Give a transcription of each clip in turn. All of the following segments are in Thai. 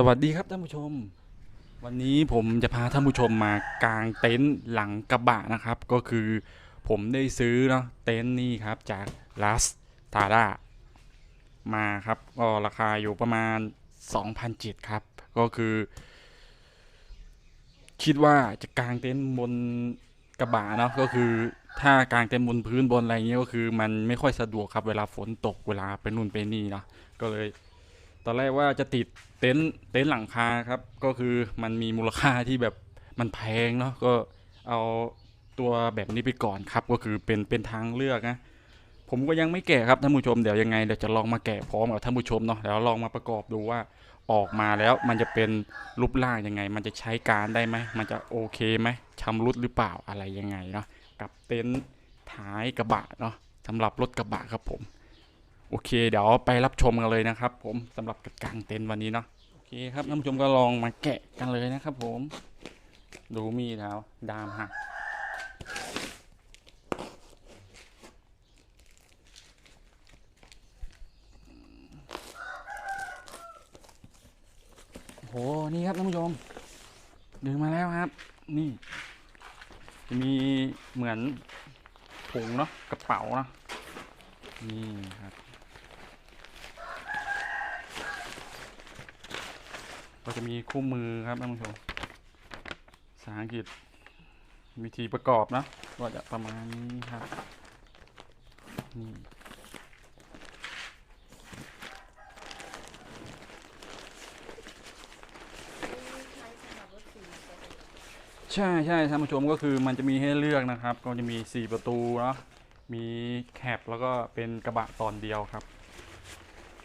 สวัสดีครับท่านผู้ชม วันนี้ผมจะพาท่านผู้ชมมากางเต็นท์หลังกระบะนะครับ ก็คือผมได้ซื้อเนาะเต็นท์นี่ครับจากลัสตาดามาครับก็ราคาอยู่ประมาณ 2,007ครับ ก็คือ คิดว่าจะกางเต็นท์บนกระบะเนาะก็คือถ้ากางเต็นท์บนพื้นบนอะไรเงี้ยก็คือ มันไม่ค่อยสะดวกครับเวลาฝนตกเวลาไปนู่นไปนี่เนาะก็เลย ตอนแรกว่าจะติดเต็นท์เต็นท์หลังคาครับ ก็คือมันมีมูลค่าที่แบบมันแพงเนาะก็เอาตัวแบบนี้ไปก่อนครับ ก็คือเป็นเป็นทางเลือกนะผมก็ยังไม่แกะครับท่านผู้ชมเดี๋ยวยังไงเดี๋ยวจะลองมาแกะพร้อมกับท่านผู้ชมเนาะแล้วลองมาประกอบดูว่าออกมาแล้วมันจะเป็นรูปร่างยังไง มันจะใช้การได้ไหมมันจะโอเคไหมชำรุดหรือเปล่าอะไรยังไงเนาะกับเต็นท์ท้ายกระบะเนาะสำหรับรถกระบะครับผม โอเค เดี๋ยวไปรับชมกันเลยนะครับ ผมสำหรับกางเต็นท์วันนี้เนาะโอเคครับท่านผู้ชมก็ลองมาแกะกันเลยนะครับ ผม ดูมีแล้วดามหักโอ้โหนี่ครับท่านผู้ชมดึงมาแล้วครับ นี่จะมีเหมือนถุงเนาะกระเป๋าเนาะนี่ครับ ก็จะมีคู่มือครับท่านผู้ชมภาษาอังกฤษ วิธีประกอบนะก็จะประมาณนี้ครับนี่ใช่ใช่ท่านผู้ชมก็คือมันจะมีให้เลือกนะครับ ก็จะมี 4 ประตูเนาะมีแคปแล้วก็เป็นกระบะตอนเดียวครับ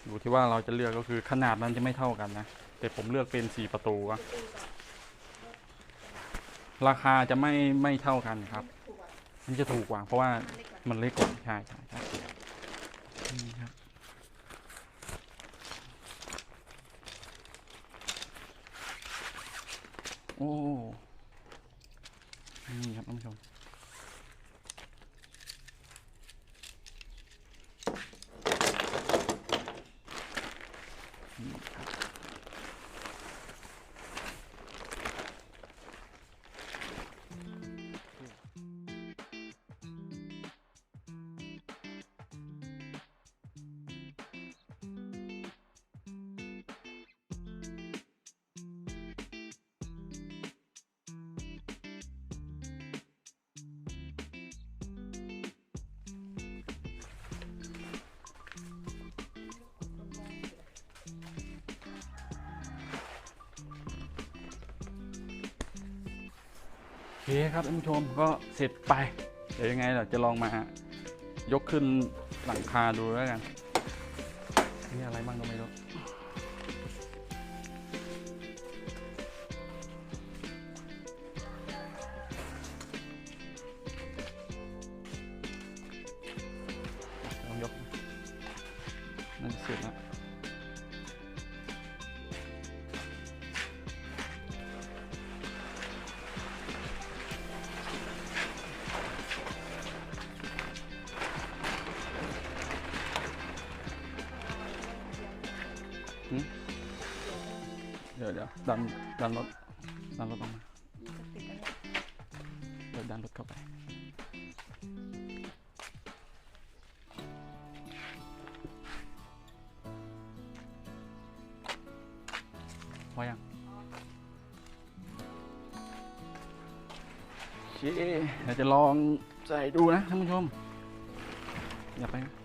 อยู่ที่ว่าเราจะเลือกก็คือขนาดมันจะไม่เท่ากันนะ แต่ผมเลือกเป็น4ประตูอะราคาจะไม่ไม่เท่ากันครับ มันจะถูกกว่า เพราะว่ามันเล็กกว่าใช่ใช่ใช่นี่ครับโอ้นี่ครับท่านผู้ชม คครับท่านผู้ชมก็เสร็จไป เดี๋ยวยังไงเราจะลองมายกขึ้นหลังคาดูแล้วกันนี่อะไรบ้างก็ไม่ เดี๋ยวเดี๋ยวดันดันรถดันรถออกมาเดี๋ยวดันรถเข้าไป พอยังโอเคเดี๋ยวจะลองใส่ดูนะท่านผู้ชม อย่าไปนะ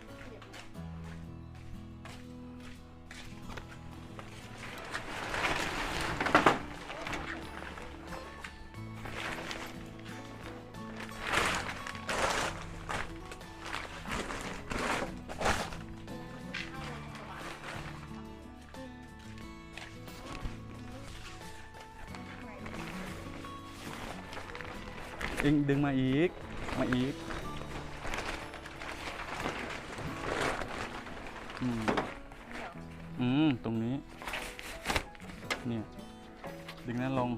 เองดึงมาอีก มาอีกอืมอืม ตรงนี้ เนี่ย ดึงนั้นลง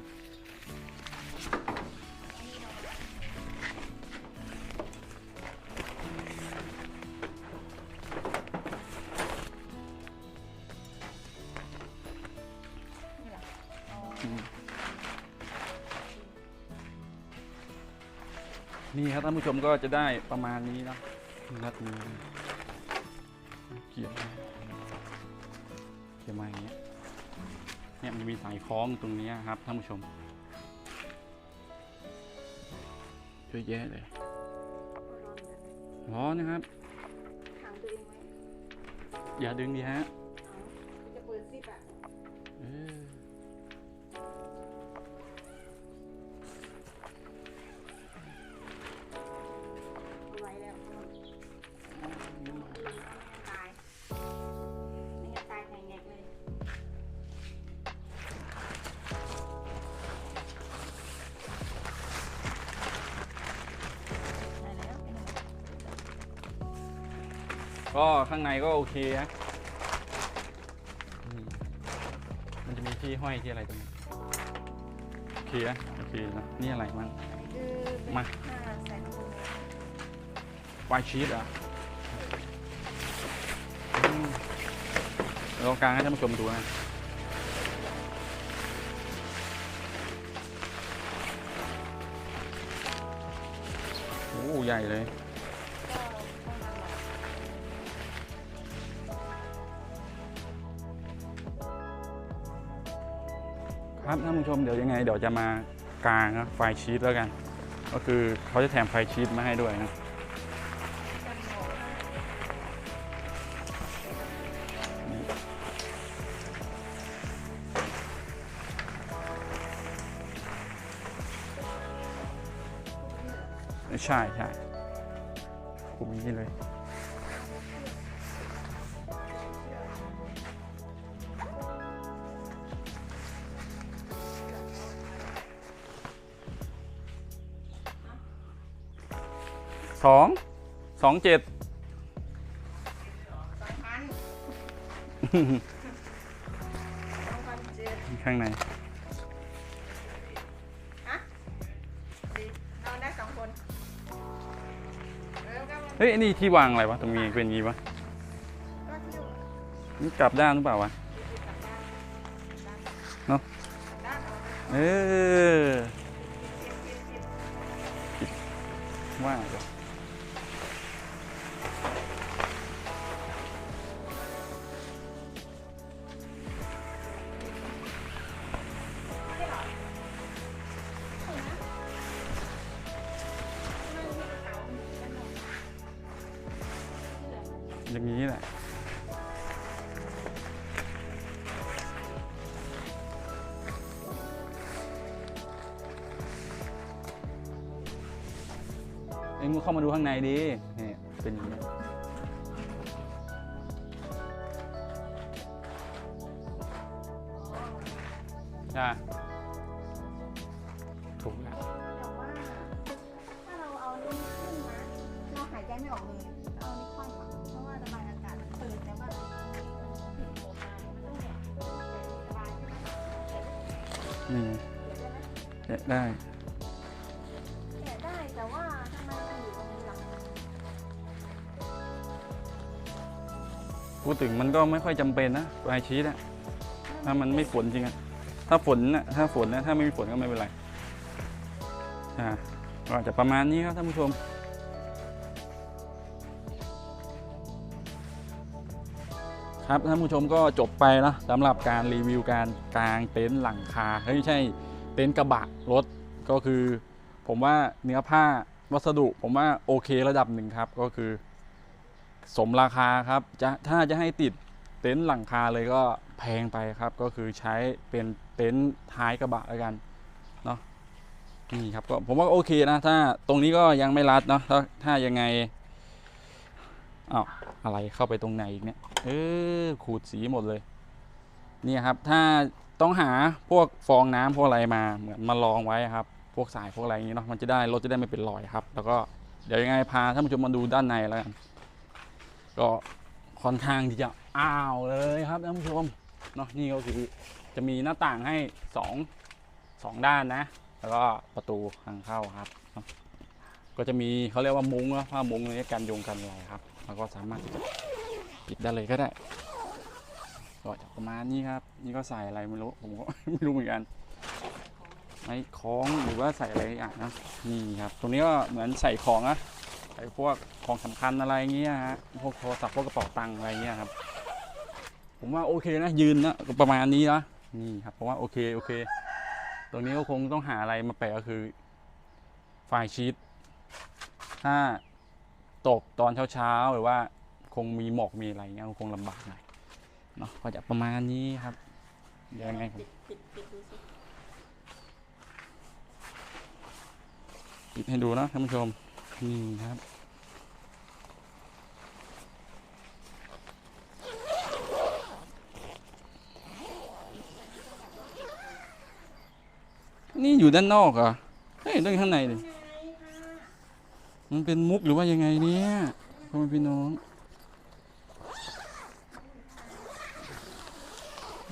นี่ครับท่านผู้ชมก็จะได้ประมาณนี้นะนัดนี้เกี่ยวเกี่ยวมาอย่างเงี้ยเนี่ยมันมีสายคล้องตรงเนี้ยครับท่านผู้ชมเยอะแยะเลยร้อนนะครับถามตัวเองไหมอย่าดึงดีฮะ ก็ข้างในก็โอเคฮะอืมมันจะมีที่ห้อยที่อะไรตรงนี้โอเคนะโอเคนะนี่อะไรมั่งอันนี้คือเป็นมาผ้าใส่ข้างบนเลยไวท์ชีสเหรอะเรากลางให้ท่านผู้ชมดูนะโอ้ใหญ่เลย ครับท่านผู้ชมเดี๋ยวยังไงเดี๋ยวจะมากางนะไฟชีสแล้วกัน ก็คือเขาจะแถมไฟชีสมาให้ด้วยนะใช่ใช่คุมนี้เลย สองสองเจ็ดสองพันสองพันเจ็ดข้างในฮะดีนอนได้สองคนเออก็มันเฮ้ยอันนี่ที่วางอะไรวะตรงนี้เป็นอย่างงี้ปะก็ที่อยู่นี่กลับด้านหรือเปล่าวะที่กลับด้านด้านเนอะด้านเอาไปเออเก็บเก็บเก็บว่า อย่างนี้แหละเอ็งมึงเข้ามาดูข้างในดินี่เป็นอย่างนี้ใช่ถูกแล้ว นี่แกะได้ แกะได้แต่ว่าทำไมมันอยู่ตรงนี้ล่ะพูดถึงมันก็ไม่ค่อยจำเป็นนะปลายชีสอะถ้ามันไม่ฝนจริงอะถ้าฝนนะถ้าฝนนะถ้าไม่มีฝนก็ไม่เป็นไรอ่าก็อาจจะประมาณนี้ครับท่านผู้ชม ครับท่านผู้ชมก็จบไปนะสำหรับการรีวิวการกางเต็นท์หลังคาเฮ้ยไม่ใช่เต็นท์กระบะรถก็คือ ผมว่าเนื้อผ้าวัสดุผมว่าโอเคระดับหนึ่งครับก็คือ สมราคาครับจะถ้าจะให้ติดเต็นท์หลังคาเลยก็แพงไปครับก็คือใช้เป็นเต็นท์ท้ายกระบะแล้วกันเนาะนี่ครับก็ผมว่าโอเคนะถ้าตรงนี้ก็ยังไม่รัดเนาะถ้าถ้ายังไง อ้าวอะไรเข้าไปตรงไหนอีกเนี่ยเออขูดสีหมดเลย เนี่ยครับ ถ้าต้องหาพวกฟองน้ำพวกอะไรมาเหมือนมาลองไว้ครับ พวกสายพวกอะไรอย่างนี้เนาะมันจะได้รถจะได้ไม่เป็นรอยครับ แล้วก็เดี๋ยวยังไงพาท่านผู้ชมมาดูด้านในแล้วกันก็ค่อนข้างที่จะอ้าวเลยครับท่านผู้ชมเนาะนี่ก็คือจะมีหน้าต่างให้สองสองด้านนะ แล้วก็ประตูทางเข้าครับ ก็จะมีเขาเรียกว่ามุ้งนะผ้ามุ้งในการยงกันอะไรครับ แล้วก็สามารถที่จะปิดได้เลยก็ได้ก็จะประมาณนี้ครับ นี่ก็ใส่อะไรไม่รู้ผมก็ไม่รู้เหมือนกันไว้คล้องหรือว่าใส่อะไรอะนะนี่ครับตรงนี้ก็เหมือนใส่ของนะใส่พวกของสำคัญอะไรเงี้ยฮะพวกโทรศัพท์พวกกระเป๋าตังค์อะไรเงี้ยครับ ผมว่าโอเคนะยืนนะประมาณนี้นะนี่ครับผมว่าโอเคโอเค ตรงนี้ก็คงต้องหาอะไรมาแปะก็คือไฟล์ชีตถ้า ตกตอนเช้าๆ หรือว่าคงมีหมอกมีอะไรเงี้ยคงลำบากหน่อยเนาะก็จะประมาณนี้ครับเดี๋ยวยังไงผมปิดปิดดูสิปิดให้ดูนะท่านผู้ชมนี่ครับ นี่อยู่ด้านนอกเหรอเฮ้ยต้องอยู่ข้างในดิไงค่ะ มันเป็นมุกหรือว่ายังไงเนี่ยพ่อแม่พี่น้อง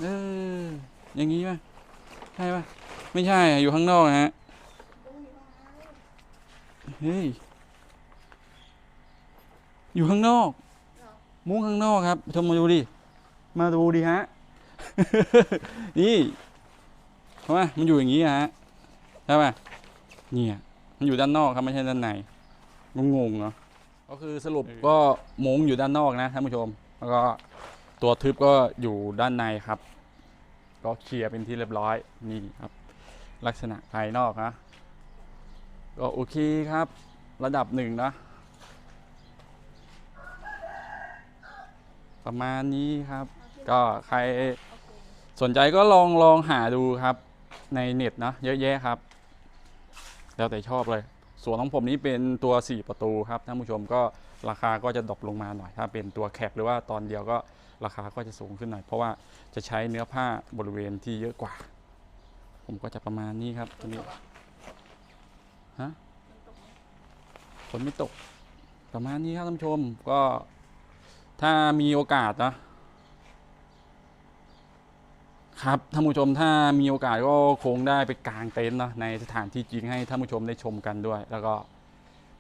เออ อย่างงี้ป่ะ ใช่ป่ะ ไม่ใช่อยู่ข้างนอกฮะ เฮ้ย อยู่ข้างนอก มุ้งข้างนอกครับชมมาดูดิ มาดูดิฮะ นี่เพราะว่ามันอยู่อย่างนี้ฮะ ใช่ป่ะ เนี่ย มันอยู่ด้านนอกครับไม่ใช่ด้านใน งงๆเนาะก็คือสรุปก็มุ้งอยู่ด้านนอกนะท่านผู้ชม แล้วก็ตัวทึบก็อยู่ด้านในครับ ก็เคลียร์เป็นที่เรียบร้อยนี่ครับ ลักษณะภายนอกนะก็โอเคครับ ระดับหนึ่งนะ ประมาณนี้ครับ ก็ใครสนใจก็ลองลองหาดูครับ ในเน็ตนะเยอะแยะครับ แล้วแต่ชอบเลย ส่วนของผมนี้เป็นตัว 4 ประตูครับท่านผู้ชมก็ราคาก็จะดรอปลงมาหน่อย ถ้าเป็นตัวแคปหรือว่าตอนเดียวก็ราคาก็จะสูงขึ้นหน่อย เพราะว่าจะใช้เนื้อผ้าบริเวณที่เยอะกว่า ผมก็จะประมาณนี้ครับตัวนี้ฮะฝนไม่ตกประมาณนี้ครับท่านผู้ชมก็ถ้ามีโอกาสนะ ครับท่านผู้ชมถ้ามีโอกาสก็คงได้ไปกางเต็นท์เนะในสถานที่จริงให้ท่านผู้ชมได้ชมกันด้วย แล้วก็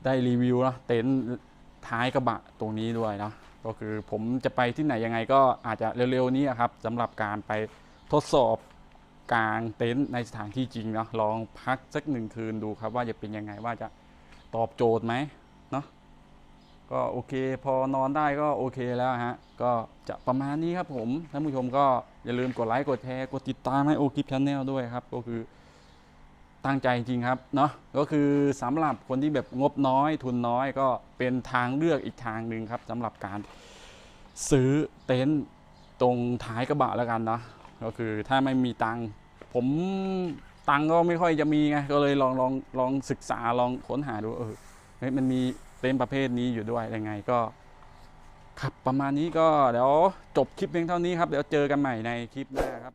ได้รีวิวเนะเต็นท์ท้ายกระบะตรงนี้ด้วยเนาะก็คือผมจะไปที่ไหนยังไงก็อาจจะเร็วๆนี้ครับสำหรับการไปทดสอบกางเต็นท์ในสถานที่จริงเนาะลองพักสักหนึ่งคืนดูครับว่าจะเป็นยังไงว่าจะตอบโจทย์ไหม ก็โอเค พอนอนได้ก็โอเคแล้วฮะ ก็จะประมาณนี้ครับผมท่านผู้ชมก็อย่าลืมกดไลค์กดแชร์กดติดตามให้โอคลิปชาแนลด้วยครับ ก็คือตั้งใจจริงครับเนาะก็คือสำหรับคนที่แบบงบน้อยทุนน้อยก็เป็นทางเลือกอีกทางหนึ่งครับสำหรับการซื้อเต็นท์ตรงท้ายกระบะแล้วกันเนาะก็คือถ้าไม่มีตังผมตังก็ไม่ค่อยจะมีไงก็เลยลองลองลองศึกษาลองค้นหาดูเออเฮ้ยมันมี เต็นประเภทนี้อยู่ด้วยยังไงก็ ครับประมาณนี้ก็เดี๋ยวจบคลิปเพียงเท่านี้ครับ เดี๋ยวเจอกันใหม่ในคลิปหน้าครับ